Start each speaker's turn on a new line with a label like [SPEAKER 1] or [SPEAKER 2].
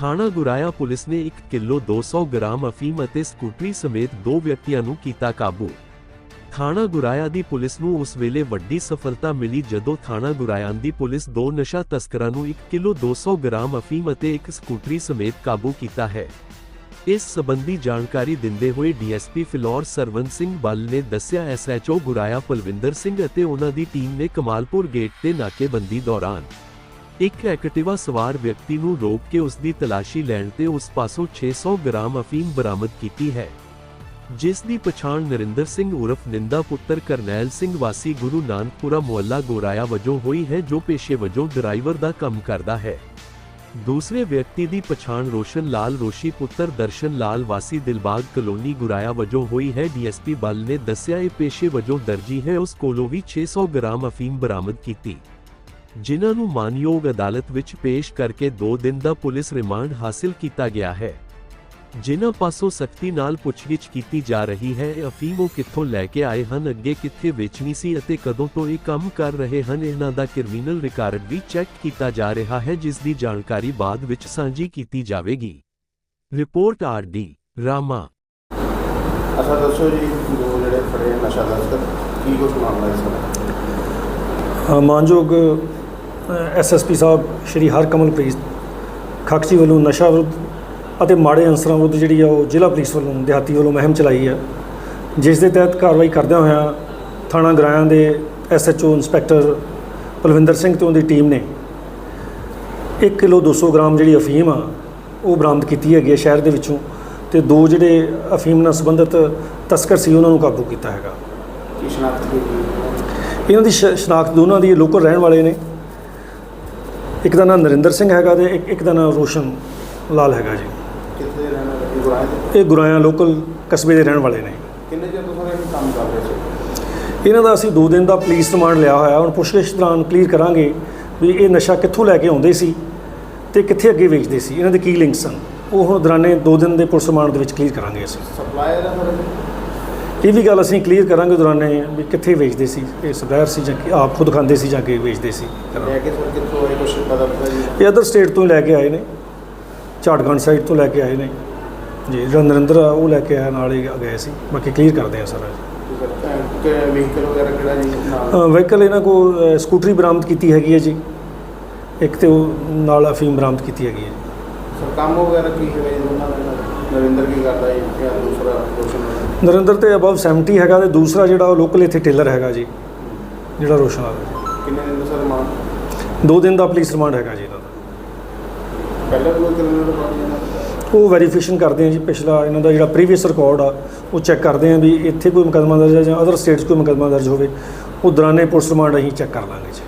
[SPEAKER 1] ਥਾਣਾ ਗੁਰਾਇਆ ਪੁਲਿਸ ਨੇ 1 kilo 200 gram ਅਫੀਮ ਅਤੇ ਸਕੂਟਰੀ ਸਮੇਤ ਦੋ ਵਿਅਕਤੀਆਂ ਨੂੰ ਕੀਤਾ ਕਾਬੂ। ਥਾਣਾ ਗੁਰਾਇਆ ਦੀ ਪੁਲਿਸ ਨੂੰ ਉਸ ਵੇਲੇ ਵੱਡੀ ਸਫਲਤਾ ਮਿਲੀ ਜਦੋਂ ਥਾਣਾ ਗੁਰਾਇਆ ਦੀ ਪੁਲਿਸ ਦੋ ਨਸ਼ਾ ਤਸਕਰਾਂ ਨੂੰ 1 ਕਿਲੋ 200 ਗ੍ਰਾਮ ਅਫੀਮ ਅਤੇ ਇੱਕ ਸਕੂਟਰੀ ਸਮੇਤ ਕਾਬੂ ਕੀਤਾ ਹੈ। ਇਸ ਸਬੰਧੀ ਜਾਣਕਾਰੀ ਦਿੰਦੇ ਹੋਏ ਡੀਐਸਪੀ ਫਿਲੌਰ ਸਰਵਨ ਸਿੰਘ ਬੱਲ ਨੇ ਦੱਸਿਆ, ਐਸਐਚਓ ਗੁਰਾਇਆ ਪਲਵਿੰਦਰ ਸਿੰਘ ਅਤੇ ਉਹਨਾਂ ਦੀ ਟੀਮ ਨੇ ਕਮਾਲਪੁਰ ਗੇਟ ਤੇ ਨਾਕੇਬੰਦੀ ਦੌਰਾਨ ਇੱਕ ਐਕਟਿਵਾ ਸਵਾਰ ਵਿਅਕਤੀ ਨੂੰ ਰੋਕ ਕੇ ਉਸ ਦੀ ਤਲਾਸ਼ੀ ਲੈਣ ਤੇ ਉਸ ਪਾਸੋਂ 600 ਗ੍ਰਾਮ ਅਫੀਮ ਬਰਾਮਦ ਕੀਤੀ ਹੈ, ਜਿਸ ਦੀ ਪਛਾਣ ਨਰਿੰਦਰ ਸਿੰਘ ਉਰਫ ਨਿੰਦਾ ਪੁੱਤਰ ਕਰਨੈਲ ਸਿੰਘ ਵਾਸੀ ਗੁਰੂ ਨਾਨਕਪੁਰਾ ਮੁਹੱਲਾ ਗੋਰਾਇਆ ਵਜੋਂ ਹੋਈ ਹੈ, ਜੋ ਪੇਸ਼ੇ ਵਜੋਂ ਡਰਾਈਵਰ ਦਾ ਕੰਮ ਕਰਦਾ ਹੈ। ਦੂਸਰੇ ਵਿਅਕਤੀ ਦੀ ਪਛਾਣ ਰੋਸ਼ਨ ਲਾਲ ਰੋਸ਼ੀ ਪੁੱਤਰ ਦਰਸ਼ਨ ਲਾਲ ਵਾਸੀ ਦਿਲਬਾਗ ਕਲੋਨੀ ਗੁਰਾਇਆ ਵਜੋਂ ਹੋਈ ਹੈ, ਡੀਐਸਪੀ ਬਲ ਨੇ ਦੱਸਿਆ ਇਹ ਪੇਸ਼ੇ ਵਜੋਂ ਦਰਜੀ ਹੈ, ਉਸ ਕੋਲੋਂ ਵੀ 600 ਗ੍ਰਾਮ ਅਫੀਮ ਬਰਾਮਦ ਕੀਤੀ। ਜਿਨ੍ਹਾਂ ਨੂੰ ਮਾਨਯੋਗ ਅਦਾਲਤ ਵਿੱਚ ਪੇਸ਼ ਕਰਕੇ 2 ਦਿਨ ਦਾ ਪੁਲਿਸ ਰਿਮਾਂਡ ਹਾਸਲ ਕੀਤਾ ਗਿਆ ਹੈ। ਜਿਨ੍ਹਾਂ ਪਾਸੋਂ ਸਖਤੀ ਨਾਲ ਪੁੱਛਗਿੱਛ ਕੀਤੀ ਜਾ ਰਹੀ ਹੈ ਇਹ ਅਫੀਮ ਉਹ ਕਿੱਥੋਂ ਲੈ ਕੇ ਆਏ ਹਨ ਅੱਗੇ ਕਿੱਥੇ ਵੇਚਣੀ ਸੀ ਅਤੇ ਕਦੋਂ ਤੋਂ ਇਹ ਕੰਮ ਕਰ ਰਹੇ ਹਨ ਇਹਨਾਂ ਦਾ ਕ੍ਰਿਮੀਨਲ ਰਿਕਾਰਡ ਵੀ ਚੈੱਕ ਕੀਤਾ ਜਾ ਰਿਹਾ ਹੈ ਜਿਸ ਦੀ ਜਾਣਕਾਰੀ ਬਾਅਦ ਵਿੱਚ ਸਾਂਝੀ ਕੀਤੀ ਜਾਵੇਗੀ। Report RD Rama.
[SPEAKER 2] ਅੱਛਾ ਦੱਸੋ ਜੀ ਦੋ ਜਿਹੜੇ ਫੜੇ ਨਸ਼ਾ ਤਸਕਰ ਕੀ ਕੁਛ ਮਾਮਲਾ ਦਾ?
[SPEAKER 3] ਅ, ਮਾਨਯੋਗ ਐਸਐਸਪੀ ਸਾਹਿਬ ਸ਼੍ਰੀ ਹਰਕਮਲਪ੍ਰੀਤ ਖਕਚੀ ਵੱਲੋਂ ਨਸ਼ਾ ਵਿਰੁੱਧ ਅਤੇ ਮਾੜੇ ਅਨਸਰਾਂ ਵਿਰੁੱਧ ਜਿਹੜੀ ਆ ਉਹ ਜ਼ਿਲ੍ਹਾ ਪੁਲਿਸ ਵੱਲੋਂ ਦਿਹਾਤੀ ਵੱਲੋਂ ਮੁਹਿੰਮ ਚਲਾਈ ਹੈ ਜਿਸ ਦੇ ਤਹਿਤ ਕਾਰਵਾਈ ਕਰਦਿਆਂ ਹੋਇਆਂ ਥਾਣਾ ਗਰਾਇਆਂ ਦੇ ਐਸਐਚਓ ਇੰਸਪੈਕਟਰ ਪਲਵਿੰਦਰ ਸਿੰਘ ਤੇ ਉਹਦੀ ਟੀਮ ਨੇ 1 ਕਿਲੋ 200 ਗ੍ਰਾਮ ਜਿਹੜੀ ਅਫੀਮ ਆ ਉਹ ਬਰਾਮਦ ਕੀਤੀ ਹੈਗੀ ਹੈ ਸ਼ਹਿਰ ਦੇ ਵਿੱਚੋਂ ਤੇ ਦੋ ਜਿਹੜੇ ਅਫੀਮ ਨਾਲ ਸੰਬੰਧਿਤ ਤਸਕਰ ਸੀ ਉਹਨਾਂ ਨੂੰ ਕਾਬੂ ਕੀਤਾ ਹੈਗਾ।
[SPEAKER 2] ਕੀ ਸ਼ਨਾਖਤ?
[SPEAKER 3] ਇਹਨਾਂ ਦੀ ਸ਼ਨਾਖਤ ਦੋਨਾਂ ਦੀ ਲੋਕਲ ਰਹਿਣ ਵਾਲੇ ਨੇ। ਇੱਕ ਦਾ ਨਾਮ ਨਰਿੰਦਰ ਸਿੰਘ ਹੈਗਾ ਤੇ ਇੱਕ ਇੱਕ ਦਾ ਨਾਮ ਰੋਸ਼ਨ ਲਾਲ ਹੈਗਾ ਜੀ।
[SPEAKER 2] ਕਿੱਥੇ ਰਹਿਣ ਵਾਲੇ ਗੁਰਾਏ ਦੇ?
[SPEAKER 3] ਇਹ ਗੁਰਾਇਆ ਲੋਕਲ ਕਸਬੇ ਦੇ ਰਹਿਣ ਵਾਲੇ ਨੇ।
[SPEAKER 2] ਕਿੰਨੇ ਚਿਰ ਤੋਂ ਸਾਰੇ ਇਹ ਕੰਮ ਕਰ ਰਹੇ ਸੀ?
[SPEAKER 3] ਇਹਨਾਂ ਦਾ ਅਸੀਂ 2 ਦਿਨ ਦਾ ਪੁਲਿਸ ਰਿਮਾਂਡ ਲਿਆ ਹੋਇਆ ਹੁਣ ਪੁੱਛਗਿੱਛ ਦੌਰਾਨ ਕਲੀਅਰ ਕਰਾਂਗੇ ਵੀ ਇਹ ਨਸ਼ਾ ਕਿੱਥੋਂ ਲੈ ਕੇ ਆਉਂਦੇ ਸੀ ਤੇ ਕਿੱਥੇ ਅੱਗੇ ਵੇਚਦੇ ਸੀ ਇਹਨਾਂ ਦੇ ਕੀ ਲਿੰਕ ਸਨ ਉਹ ਹੁਣ ਦੌਰਾਨੇ 2 ਦਿਨ ਦੇ ਪੁਲਿਸ ਰਿਮਾਂਡ ਦੇ ਵਿੱਚ ਕਲੀਅਰ ਕਰਾਂਗੇ ਅਸੀਂ।
[SPEAKER 2] ਸਪਲਾਇਰ ਹੈ
[SPEAKER 3] ਇਹ ਵੀ ਗੱਲ ਅਸੀਂ ਕਲੀਅਰ ਕਰਾਂਗੇ ਦੌਰਾਨੇ ਵੀ ਕਿੱਥੇ ਵੇਚਦੇ ਸੀ ਇਹ ਸਪਲਾਇਰ ਸੀ ਜਾਂ ਕਿ ਆਪ ਖੁਦ ਖਾਂਦੇ ਸੀ ਜਾਂ ਕਿ ਵੇਚਦੇ ਸੀ।
[SPEAKER 2] ਲੈ ਕੇ ਸਰ ਕਿੱਥੋਂ ਆਏ ਕੁਛ ਪਤਾ ਪਤਾ ਜੀ?
[SPEAKER 3] ਇਹ ਅਦਰ ਸਟੇਟ ਤੋਂ ਲੈ ਕੇ ਆਏ ਨੇ। ਝਾੜਖੰਡ ਸਾਈਡ ਤੋਂ ਲੈ ਕੇ ਆਏ ਨੇ। ਜੀ ਜਿਹੜਾ ਨਰਿੰਦਰ ਆ ਉਹ ਲੈ ਕੇ ਆਇਆ ਨਾਲ ਹੀ ਗਏ ਸੀ। ਬਾਕੀ ਕਲੀਅਰ ਕਰਦੇ ਆ ਸਾਰਾ।
[SPEAKER 2] ਕਿ ਵਹੀਕਲ ਵਗੈਰਾ ਕਿਹੜਾ ਜੀ? ਨਾਲ
[SPEAKER 3] ਵਹੀਕਲ ਇਹਨਾਂ ਕੋ ਅ, ਸਕੂਟਰੀ ਬਰਾਮਦ ਕੀਤੀ ਹੈਗੀ ਹੈ ਜੀ। ਇੱਕ ਤੇ ਉਹ ਨਾਲ ਅਫੀਮ ਬਰਾਮਦ ਕੀਤੀ ਹੈਗੀ ਹੈ ਜੀ।
[SPEAKER 2] ਸਰ ਕੰਮ ਵਗੈਰਾ ਕੀ ਹੈਗਾ ਜੀ? ਉਹਨਾਂ ਦਾ ਨਰਿੰਦਰ ਕੀ ਕਰਦਾ ਜੀ? ਜਾਂ ਦੂਸਰਾ ਵਾਲਾ?
[SPEAKER 3] ਨਰਿੰਦਰ ਤੇ ਅਬਵ 70 ਹੈਗਾ ਤੇ ਦੂਸਰਾ ਜਿਹੜਾ ਉਹ ਲੋਕਲ ਇੱਥੇ ਟੇਲਰ ਹੈਗਾ ਜੀ ਜਿਹੜਾ ਰੋਸ਼ਨ ਵਾਲਾ
[SPEAKER 2] ਕਿੰਨੇ ਦਿਨ ਦਾ ਸਰ ਮਾਨ
[SPEAKER 3] ਦੋ ਦਿਨ ਦਾ ਪੁਲਿਸ ਰਿਮਾਂਡ ਹੈਗਾ ਜੀ ਇਹਨਾਂ ਦਾ।
[SPEAKER 2] ਪਹਿਲਾਂ ਕੋਈ ਦਾ?
[SPEAKER 3] ਉਹ ਵੈਰੀਫਿਕੇਸ਼ਨ ਕਰਦੇ ਆ ਜੀ ਪਿਛਲਾ ਇਹਨਾਂ ਦਾ ਜਿਹੜਾ ਪ੍ਰੀਵੀਅਸ ਰਿਕਾਰਡ ਆ ਉਹ ਚੈੱਕ ਕਰਦੇ ਆ ਵੀ ਇੱਥੇ ਕੋਈ ਮੁਕੱਦਮਾ ਦਰਜ ਹੈ ਜਾਂ ਅਦਰ ਸਟੇਟਸ ਕੋਈ ਮੁਕੱਦਮਾ ਦਰਜ ਹੋਵੇ ਉਹ ਦੌਰਾਨੇ ਪੁਲਿਸ ਰਿਮਾਂਡ ਅਸੀਂ ਚੈੱਕ ਕਰ ਲਾਂਗੇ ਜੀ।